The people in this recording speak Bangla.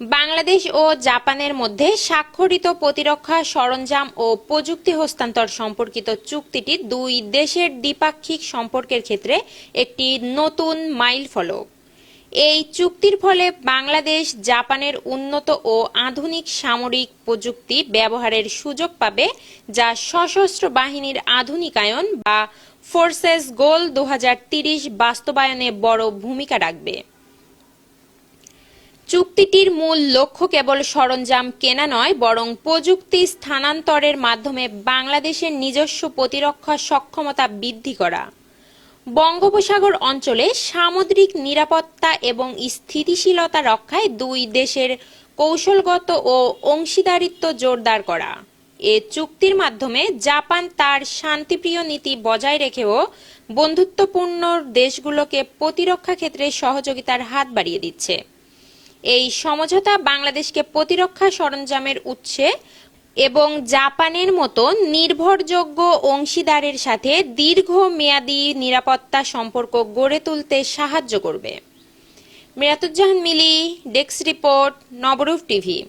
বাংলাদেশ ও জাপানের মধ্যে স্বাক্ষরিত প্রতিরক্ষা সরঞ্জাম ও প্রযুক্তি হস্তান্তর সম্পর্কিত চুক্তিটি দুই দেশের দ্বিপাক্ষিক সম্পর্কের ক্ষেত্রে একটি নতুন মাইল ফলক। এই চুক্তির ফলে বাংলাদেশ, জাপানের উন্নত ও আধুনিক সামরিক প্রযুক্তি ব্যবহারের সুযোগ পাবে, যা সশস্ত্র বাহিনীর আধুনিকায়ন বা ফোর্সেস গোল দু বাস্তবায়নে বড় ভূমিকা রাখবে। চুক্তিটির মূল লক্ষ্য কেবল সরঞ্জাম কেনা নয়, বরং প্রযুক্তি স্থানান্তরের মাধ্যমে বাংলাদেশের নিজস্ব প্রতিরক্ষা সক্ষমতা বৃদ্ধি করা। বঙ্গোপসাগর অঞ্চলে সামুদ্রিক নিরাপত্তা এবং স্থিতিশীলতা রক্ষায় দুই দেশের কৌশলগত ও অংশীদারিত্ব জোরদার করা। এ চুক্তির মাধ্যমে জাপান তার শান্তিপ্রিয় নীতি বজায় রেখেও বন্ধুত্বপূর্ণ দেশগুলোকে প্রতিরক্ষা ক্ষেত্রে সহযোগিতার হাত বাড়িয়ে দিচ্ছে। এই সমঝোতা বাংলাদেশকে প্রতিরক্ষা সরঞ্জামের উৎসে এবং জাপানের মতো নির্ভরযোগ্য অংশীদারের সাথে দীর্ঘমেয়াদী নিরাপত্তা সম্পর্ক গড়ে তুলতে সাহায্য করবে। Miratuzzahan Mili, desk report, Nabarup TV.